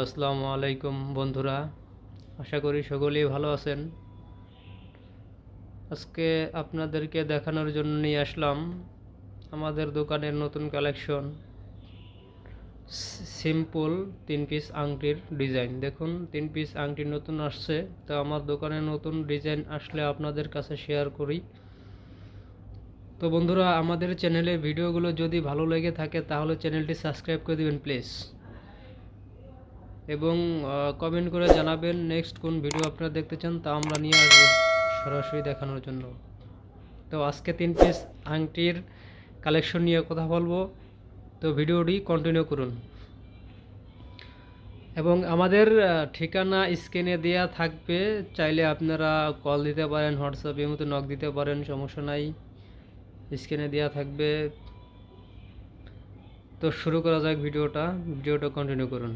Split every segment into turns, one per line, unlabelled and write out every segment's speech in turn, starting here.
আসসালামু আলাইকুম বন্ধুরা, আশা করি সকলেই ভালো আছেন। আজকে আপনাদেরকে দেখানোর জন্য নিয়ে আসলাম আমাদের দোকানের নতুন কালেকশন, সিম্পল তিন পিস আংটির ডিজাইন। দেখুন, তিন পিস আংটি নতুন আসছে, তো আমার দোকানে নতুন ডিজাইন আসলে আপনাদের কাছে শেয়ার করি। তো বন্ধুরা, আমাদের চ্যানেলে ভিডিওগুলো যদি ভালো লেগে থাকে, তাহলে চ্যানেলটি সাবস্ক্রাইব করে দিবেন, প্লিজ। এবং কমেন্ট করে জানাবেন নেক্সট কোন ভিডিও আপনারা দেখতে চান তা আমরা নিয়ে আসব সরাসরি দেখানোর জন্য। তো আজকে তিন পিস আংটির কালেকশন নিয়ে কথা বলব। তো ভিডিওটি কন্টিনিউ করুন। এবং আমাদের ঠিকানা স্ক্রিনে দেওয়া থাকবে। চাইলে আপনারা কল দিতে পারেন হোয়াটসঅ্যাপের মতো নক দিতে পারেন, সমস্যা নাই। স্ক্রিনে দেওয়া থাকবে। তো শুরু করা যাক ভিডিওটা ভিডিওটা কন্টিনিউ করুন।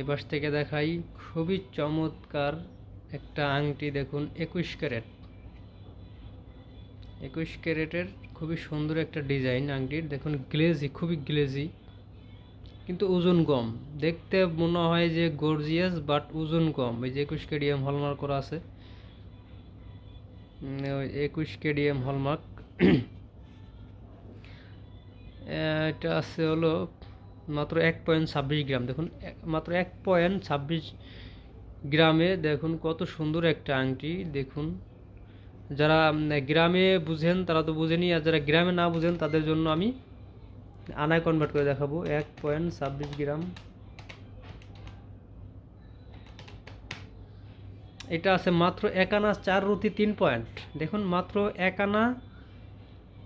পাশ থেকে দেখাই খুবই চমৎকার একটা আংটি, দেখুন, একুশ ক্যারেট। একুশ ক্যারেটের খুবই সুন্দর একটা ডিজাইন আংটির দেখুন, গ্লেজি, খুবই গ্লেজি, কিন্তু ওজন কম। দেখতে মনে হয় যে গর্জিয়াস বাট ওজন কম। এই যে একুশ কেডিএম হলমার্ক করা আছে। একুশ কেডিএম হলমার্ক এটা আছে হলো মাত্র এক পয়েন্ট ছাব্বিশ গ্রাম। দেখুন মাত্র এক পয়েন্ট ছাব্বিশ গ্রামে দেখুন কত সুন্দর একটা আংটি। দেখুন, যারা গ্রামে বুঝেন তারা তো বুঝেনি, আর যারা গ্রামে না বুঝেন তাদের জন্য আমি আনায় কনভার্ট করে দেখাবো। এক পয়েন্ট ছাব্বিশ গ্রাম। এটা আছে মাত্র এক আনা চার রুটি তিন পয়েন্ট দেখুন, মাত্র এক আনা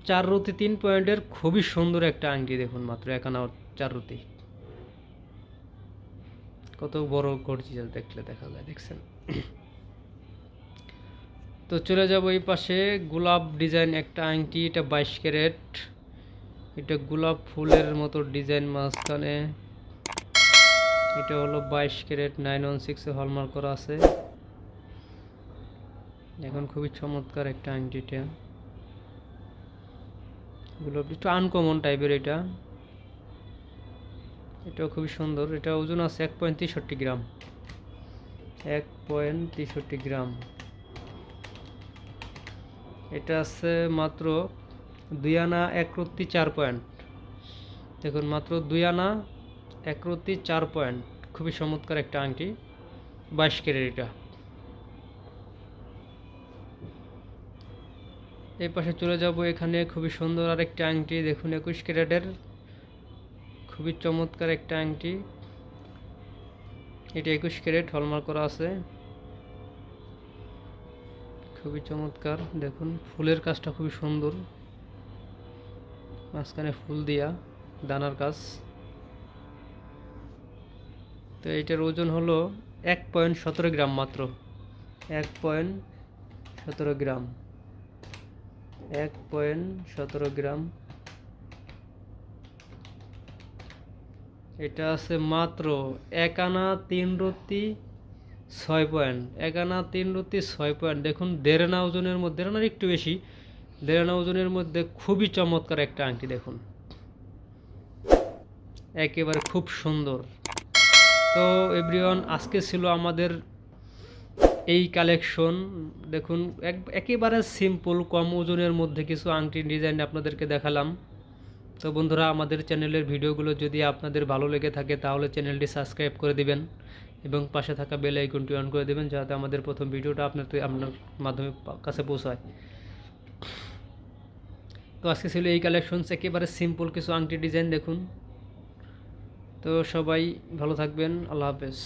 চার রুটি তিন পয়েন্টের খুবই সুন্দর একটা আংটি। দেখুন, মাত্র এক আনা চার রুটি। কত বড় গর্জিয়াস দেখলে দেখা যায়, দেখছেন? তো চলে যাব এই পাশে, গোলাপ ডিজাইন একটা আংটি, এটা বাইশ ক্যারেট। এটা গোলাপ ফুলের মতো ডিজাইন মাঝখানে। এটা হলো বাইশ ক্যারেট, নাইন ওয়ান সিক্সে হলমার্ক করা আছে। এখন খুবই চমৎকার একটা আংটিটা। গোলাপ একটু আনকমন টাইপের এটা। এটাও খুবই সুন্দর। এটা ওজন আছে এক পয়েন্ট তেষট্টি গ্রাম। এক পয়েন্ট তেষট্টি গ্রাম। এটা আছে মাত্র দুই আনা এক রত্তি চার পয়েন্ট। দেখুন, মাত্র দুই আনা একরত্তি চার পয়েন্ট। খুবই চমৎকার একটা আংটি। বাইশ কেরের এটা। এই পাশে চলে যাব এখানে। খুবই সুন্দর আরেকটা আংটি। দেখুন, একুশ ক্যারেটের খুবই চমৎকার একটা আংটি। এটা একুশ ক্যারেট, হলমার্ক করা আছে। খুবই চমৎকার, দেখুন, ফুলের কাজটা খুবই সুন্দর। মাঝখানে ফুল দিয়া দানার কাজ। তো এটার ওজন হলো এক পয়েন্ট সতেরো গ্রাম মাত্র। এক পয়েন্ট সতেরো গ্রাম। এক পয়েন্ট সতেরো গ্রাম এটা আছে মাত্র এক আনা তিন রত্তি ছয় পয়েন্ট। এক আনা তিন রত্তি ছয় পয়েন্ট। দেখুন দেড় আনা ওজনের মধ্যে দেড় আনার একটু বেশি দেড় আনা ওজনের মধ্যে খুবই চমৎকার একটা আংটি দেখুন। একেবারে খুব সুন্দর। তো এভরিওয়ান, আজকে ছিল আমাদের এই কালেকশন। দেখুন, এক, একেবারে সিম্পল কম ওজনের মধ্যে কিছু আংটির ডিজাইন আপনাদেরকে দেখালাম। তো বন্ধুরা, আমাদের চ্যানেলের ভিডিওগুলো যদি আপনাদের ভালো লেগে থাকে, তাহলে চ্যানেলটি সাবস্ক্রাইব করে দিবেন এবং পাশে থাকা বেল আইকনটি অন করে দেবেন যাতে আমাদের প্রথম ভিডিওটা আপনার আপনার মাধ্যমে কাছে পৌঁছায়। তো আজকে ছিল এই কালেকশনস একেবারে সিম্পল কিছু আংটি ডিজাইন দেখুন। তো সবাই ভালো থাকবেন, আল্লাহ হাফেজ।